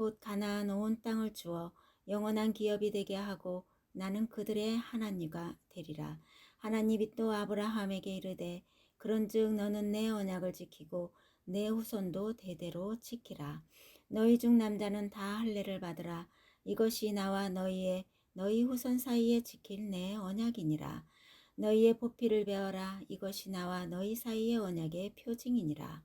곧 가나안 온 땅을 주어 영원한 기업이 되게 하고 나는 그들의 하나님과 되리라. 하나님이 또 아브라함에게 이르되 그런즉 너는 내 언약을 지키고 내 후손도 대대로 지키라. 너희 중 남자는 다 할례를 받으라. 이것이 나와 너희의 너희 후손 사이에 지킬 내 언약이니라. 너희의 보피를 베어라. 이것이 나와 너희 사이의 언약의 표징이니라.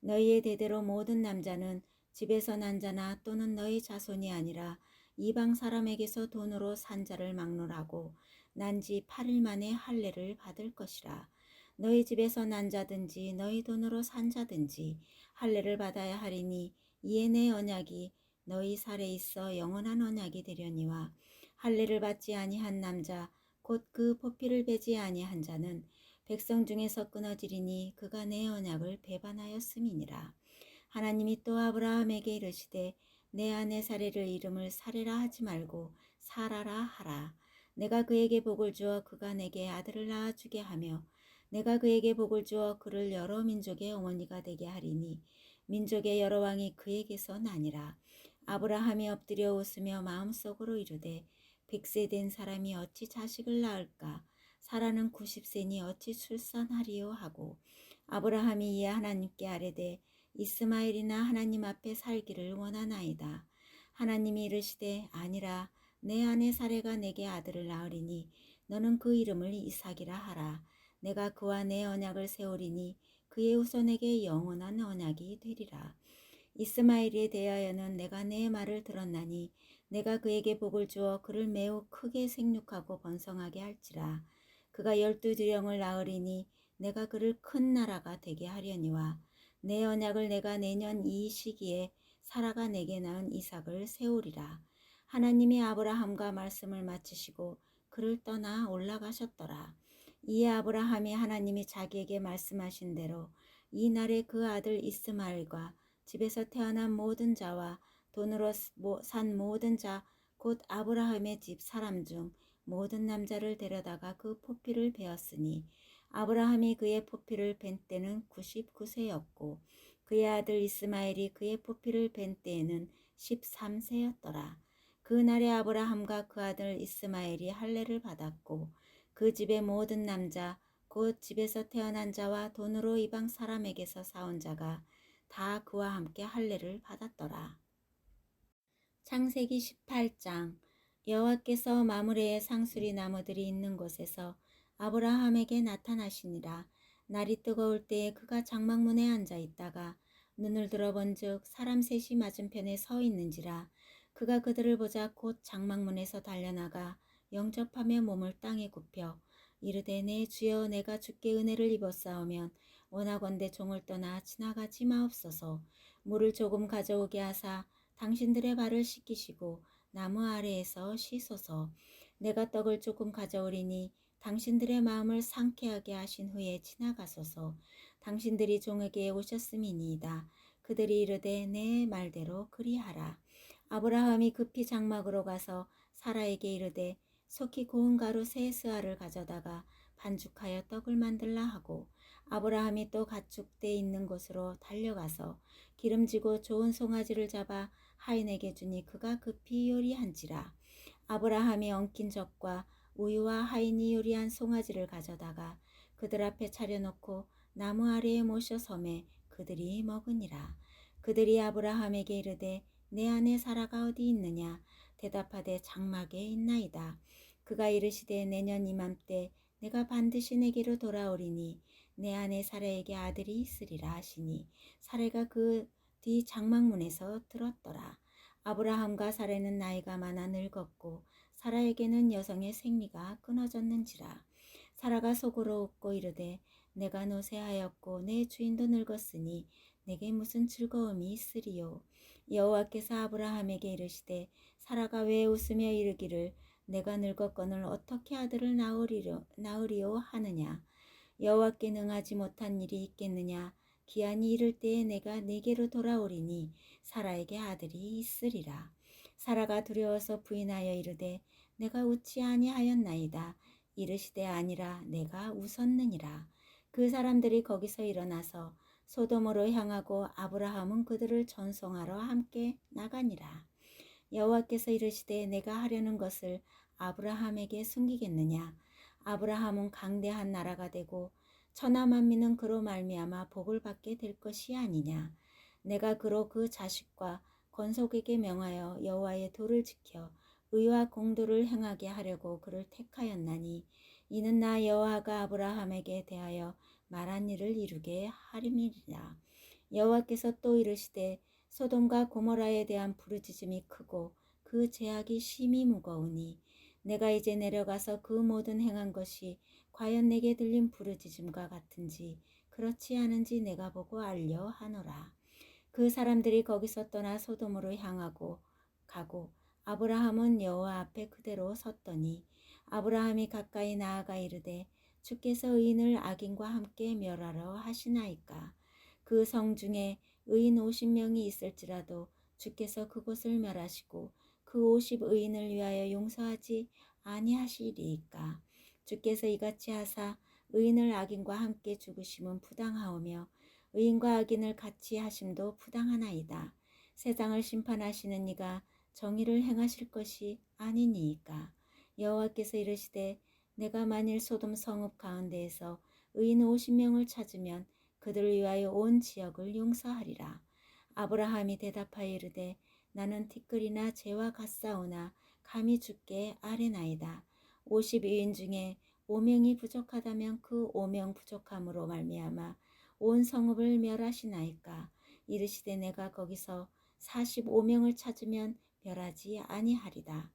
너희의 대대로 모든 남자는 집에서 난 자나 또는 너희 자손이 아니라 이방 사람에게서 돈으로 산 자를 막론하고 난 지 8일 만에 할례를 받을 것이라. 너희 집에서 난 자든지 너희 돈으로 산 자든지 할례를 받아야 하리니 이에 내 언약이 너희 살에 있어 영원한 언약이 되려니와 할례를 받지 아니한 남자 곧 그 포피를 베지 아니한 자는 백성 중에서 끊어지리니 그가 내 언약을 배반하였음이니라. 하나님이 또 아브라함에게 이르시되 내 아내 사례를 이름을 사례라 하지 말고 사라라 하라. 내가 그에게 복을 주어 그가 내게 아들을 낳아주게 하며 내가 그에게 복을 주어 그를 여러 민족의 어머니가 되게 하리니 민족의 여러 왕이 그에게서 나니라. 아브라함이 엎드려 웃으며 마음속으로 이르되 백세 된 사람이 어찌 자식을 낳을까? 사라는 90세니 어찌 출산하리요 하고 아브라함이 이에 하나님께 아뢰되 이스마엘이나 하나님 앞에 살기를 원하나이다. 하나님이 이르시되 아니라 내 아내 사례가 내게 아들을 낳으리니 너는 그 이름을 이삭이라 하라. 내가 그와 내 언약을 세우리니 그의 후손에게 영원한 언약이 되리라. 이스마엘에 대하여는 내가 내 말을 들었나니 내가 그에게 복을 주어 그를 매우 크게 생육하고 번성하게 할지라. 그가 열두 두령을 낳으리니 내가 그를 큰 나라가 되게 하려니와 내 언약을 내가 내년 이 시기에 사라가 내게 낳은 이삭을 세우리라. 하나님이 아브라함과 말씀을 마치시고 그를 떠나 올라가셨더라. 이에 아브라함이 하나님이 자기에게 말씀하신 대로 이 날에 그 아들 이스마엘과 집에서 태어난 모든 자와 돈으로 산 모든 자 곧 아브라함의 집 사람 중 모든 남자를 데려다가 그 포피를 베었으니 아브라함이 그의 포피를 벤 때는 99세였고 그의 아들 이스마엘이 그의 포피를 벤 때에는 13세였더라. 그날에 아브라함과 그 아들 이스마엘이 할례를 받았고 그 집의 모든 남자 곧 집에서 태어난 자와 돈으로 이방 사람에게서 사온 자가 다 그와 함께 할례를 받았더라. 창세기 18장 여호와께서 마므레의 상수리 나무들이 있는 곳에서 아브라함에게 나타나시니라. 날이 뜨거울 때에 그가 장막문에 앉아 있다가 눈을 들어본즉 사람 셋이 맞은편에 서 있는지라. 그가 그들을 보자 곧 장막문에서 달려나가 영접하며 몸을 땅에 굽혀 이르되 내 주여 내가 주께 은혜를 입었사오면 원하건대 종을 떠나 지나가지 마옵소서 물을 조금 가져오게 하사 당신들의 발을 씻기시고 나무 아래에서 씻소서 내가 떡을 조금 가져오리니 당신들의 마음을 상쾌하게 하신 후에 지나가소서 당신들이 종에게 오셨음이니이다. 그들이 이르되 내 말대로 그리하라. 아브라함이 급히 장막으로 가서 사라에게 이르되 속히 고운 가루 세 스아를 가져다가 반죽하여 떡을 만들라 하고 아브라함이 또 가축대 있는 곳으로 달려가서 기름지고 좋은 송아지를 잡아 하인에게 주니 그가 급히 요리한지라 아브라함이 엉킨 젖과 우유와 하인이 요리한 송아지를 가져다가 그들 앞에 차려놓고 나무 아래에 모셔 섬에 그들이 먹으니라. 그들이 아브라함에게 이르되 내 아내 사라가 어디 있느냐? 대답하되 장막에 있나이다. 그가 이르시되 내년 이맘때 내가 반드시 내게로 돌아오리니 내 안에 사라에게 아들이 있으리라 하시니 사라가 그 뒤 장막문에서 들었더라. 아브라함과 사라는 나이가 많아 늙었고 사라에게는 여성의 생리가 끊어졌는지라. 사라가 속으로 웃고 이르되 내가 노쇠하였고 내 주인도 늙었으니 내게 무슨 즐거움이 있으리요. 여호와께서 아브라함에게 이르시되 사라가 왜 웃으며 이르기를 내가 늙었거늘 어떻게 아들을 낳으리요, 낳으리요 하느냐. 여호와께 능하지 못한 일이 있겠느냐. 기한이 이를 때에 내가 네게로 돌아오리니 사라에게 아들이 있으리라. 사라가 두려워서 부인하여 이르되 내가 웃지 아니하였나이다. 이르시되 아니라 내가 웃었느니라. 그 사람들이 거기서 일어나서 소돔으로 향하고 아브라함은 그들을 전송하러 함께 나가니라. 여호와께서 이르시되 내가 하려는 것을 아브라함에게 숨기겠느냐 아브라함은 강대한 나라가 되고 천하 만민은 그로 말미암아 복을 받게 될 것이 아니냐 내가 그로 그 자식과 건속에게 명하여 여호와의 도를 지켜 의와 공도를 행하게 하려고 그를 택하였나니 이는 나 여호와가 아브라함에게 대하여 말한 일을 이루게 하림이니라 여호와께서 또 이르시되 소돔과 고모라에 대한 부르짖음이 크고 그 제약이 심히 무거우니 내가 이제 내려가서 그 모든 행한 것이 과연 내게 들린 부르짖음과 같은지 그렇지 않은지 내가 보고 알려 하노라. 그 사람들이 거기서 떠나 소돔으로 향하고 가고 아브라함은 여호와 앞에 그대로 섰더니 아브라함이 가까이 나아가 이르되 주께서 의인을 악인과 함께 멸하러 하시나이까? 그 성 중에 의인 50명이 있을지라도 주께서 그곳을 멸하시고 그50 의인을 위하여 용서하지 아니하시리이까? 주께서 이같이 하사 의인을 악인과 함께 죽으심은 부당하오며 의인과 악인을 같이 하심도 부당하나이다. 세상을 심판하시는 이가 정의를 행하실 것이 아니니이까 여호와께서 이르시되 내가 만일 소돔 성읍 가운데에서 의인 50명을 찾으면 그들을 위하여 온 지역을 용서하리라. 아브라함이 대답하여 이르되 나는 티끌이나 재와 같사오나 감히 죽게 아뢰나이다. 52인 중에 5명이 부족하다면 그 5명 부족함으로 말미암아 온 성읍을 멸하시나이까? 이르시되 내가 거기서 45명을 찾으면 멸하지 아니하리다.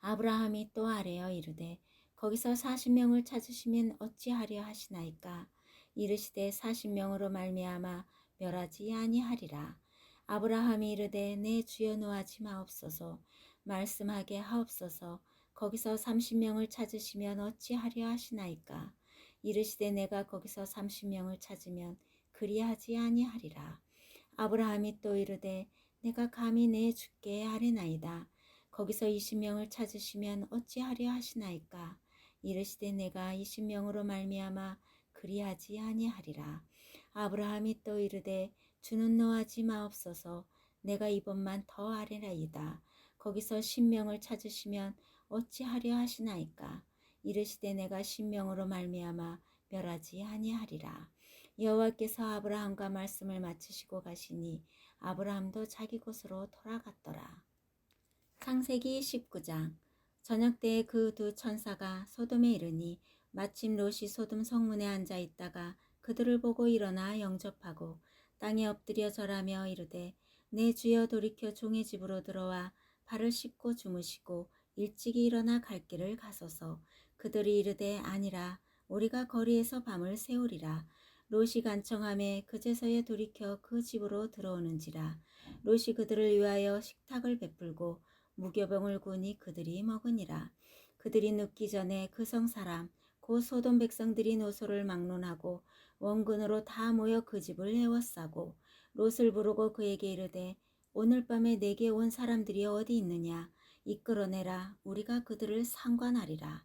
아브라함이 또 아뢰어 이르되 거기서 40명을 찾으시면 어찌하려 하시나이까? 이르시되 40명으로 말미암아 멸하지 아니하리라. 아브라함이 이르되 내 주여 노하지 마옵소서. 말씀하게 하옵소서. 거기서 30명을 찾으시면 어찌하려 하시나이까 이르시되 내가 거기서 30명을 찾으면 그리하지 아니하리라. 아브라함이 또 이르되 내가 감히 내 주께 아뢰나이다. 거기서 20명을 찾으시면 어찌하려 하시나이까 이르시되 내가 20명으로 말미암아 그리하지 아니하리라. 아브라함이 또 이르되 주는 노하지 마옵소서 내가 이번만 더 아뢰나이다. 거기서 신명을 찾으시면 어찌하려 하시나이까 이르시되 내가 신명으로 말미암아 멸하지 아니하리라. 여호와께서 아브라함과 말씀을 마치시고 가시니 아브라함도 자기 곳으로 돌아갔더라. 창세기 19장 저녁 때에 그 두 천사가 소돔에 이르니 마침 롯이 소돔 성문에 앉아 있다가 그들을 보고 일어나 영접하고 땅에 엎드려 절하며 이르되 내 주여 돌이켜 종의 집으로 들어와 발을 씻고 주무시고 일찍이 일어나 갈 길을 가소서 그들이 이르되 아니라 우리가 거리에서 밤을 새우리라. 롯이 간청함에 그제서야 돌이켜 그 집으로 들어오는지라. 롯이 그들을 위하여 식탁을 베풀고 무교병을 구니 그들이 먹으니라. 그들이 눕기 전에 그 성 사람 곧 소돔 백성들이 노소를 막론하고 원군으로 다 모여 그 집을 에워싸고 롯을 부르고 그에게 이르되 오늘 밤에 내게 온 사람들이 어디 있느냐? 이끌어내라. 우리가 그들을 상관하리라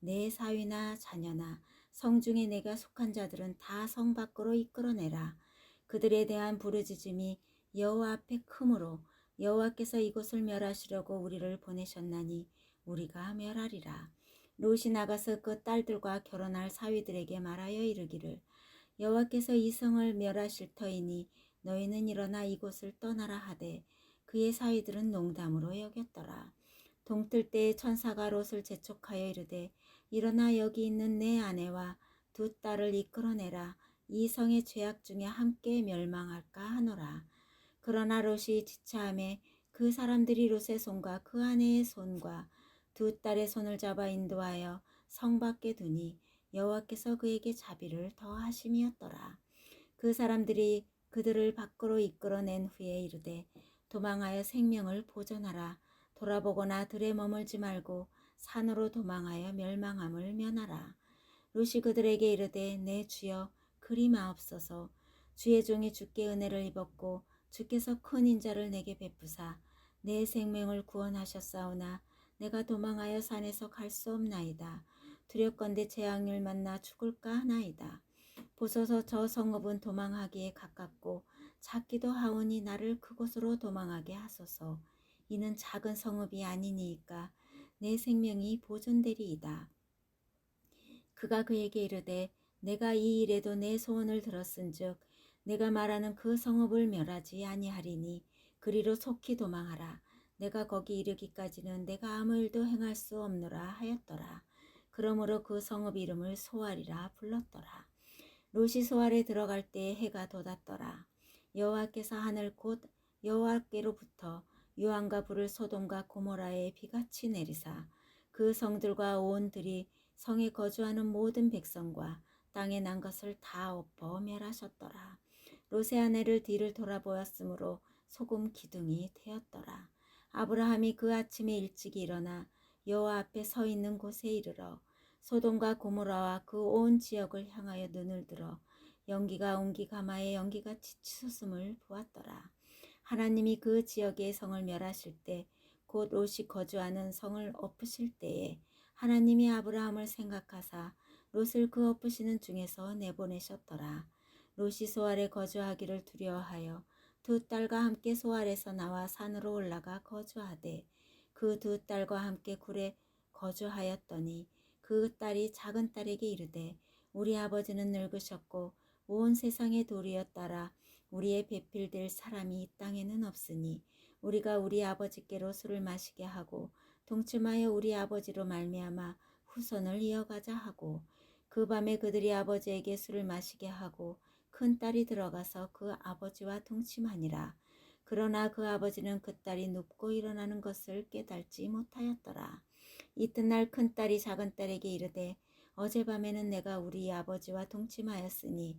내 사위나 자녀나 성중에 내가 속한 자들은 다 성 밖으로 이끌어내라 그들에 대한 부르짖음이 여호와 앞에 크므로 여호와께서 이곳을 멸하시려고 우리를 보내셨나니 우리가 멸하리라 롯이 나가서 그 딸들과 결혼할 사위들에게 말하여 이르기를 여호와께서 이 성을 멸하실 터이니 너희는 일어나 이곳을 떠나라 하되 그의 사위들은 농담으로 여겼더라. 동틀 때에 천사가 롯을 재촉하여 이르되 일어나 여기 있는 내 아내와 두 딸을 이끌어내라 이 성의 죄악 중에 함께 멸망할까 하노라. 그러나 롯이 지체함에 그 사람들이 롯의 손과 그 아내의 손과 두 딸의 손을 잡아 인도하여 성 밖에 두니 여호와께서 그에게 자비를 더하심이었더라. 그 사람들이 그들을 밖으로 이끌어낸 후에 이르되 도망하여 생명을 보존하라. 돌아보거나 들에 머물지 말고 산으로 도망하여 멸망함을 면하라. 롯이 그들에게 이르되 내 주여 그리 마옵소서 주의 종이 주께 은혜를 입었고 주께서 큰 인자를 내게 베푸사 내 생명을 구원하셨사오나 내가 도망하여 산에서 갈 수 없나이다. 두렵건대 재앙을 만나 죽을까 하나이다. 보소서 저 성읍은 도망하기에 가깝고 작기도 하오니 나를 그곳으로 도망하게 하소서. 이는 작은 성읍이 아니니이까 내 생명이 보존되리이다. 그가 그에게 이르되 내가 이 일에도 내 소원을 들었은즉 내가 말하는 그 성읍을 멸하지 아니하리니 그리로 속히 도망하라. 내가 거기 이르기까지는 내가 아무 일도 행할 수 없노라 하였더라. 그러므로 그 성읍 이름을 소알이라 불렀더라. 롯이 소알에 들어갈 때에 해가 돋았더라. 여호와께서 하늘 곧 여호와께로부터 유황과 불을 소돔과 고모라에 비같이 내리사 그 성들과 온 들이 성에 거주하는 모든 백성과 땅에 난 것을 다 엎어 멸하셨더라. 롯의 아내를 뒤를 돌아보았으므로 소금 기둥이 되었더라. 아브라함이 그 아침에 일찍 일어나 여호와 앞에 서 있는 곳에 이르러 소돔과 고모라와 그 온 지역을 향하여 눈을 들어 연기가 온기 가마에 연기가 치솟음을 보았더라. 하나님이 그 지역의 성을 멸하실 때 곧 롯이 거주하는 성을 엎으실 때에 하나님이 아브라함을 생각하사 롯을 그 엎으시는 중에서 내보내셨더라. 롯이 소알에 거주하기를 두려워하여 두 딸과 함께 소알에서 나와 산으로 올라가 거주하되 그 두 딸과 함께 굴에 거주하였더니 그 딸이 작은 딸에게 이르되 우리 아버지는 늙으셨고 온 세상의 따라 우리의 배필될 사람이 이 땅에는 없으니 우리가 우리 아버지께로 술을 마시게 하고 동침하여 우리 아버지로 말미암아 후손을 이어가자 하고 그 밤에 그들이 아버지에게 술을 마시게 하고 큰 딸이 들어가서 그 아버지와 동침하니라. 그러나 그 아버지는 그 딸이 눕고 일어나는 것을 깨달지 못하였더라. 이튿날 큰 딸이 작은 딸에게 이르되 어젯밤에는 내가 우리 아버지와 동침하였으니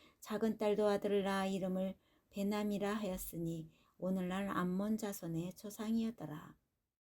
작은 딸도 아들을 낳아 이름을 베남이라 하였으니 오늘날 암몬 자손의 조상이었더라.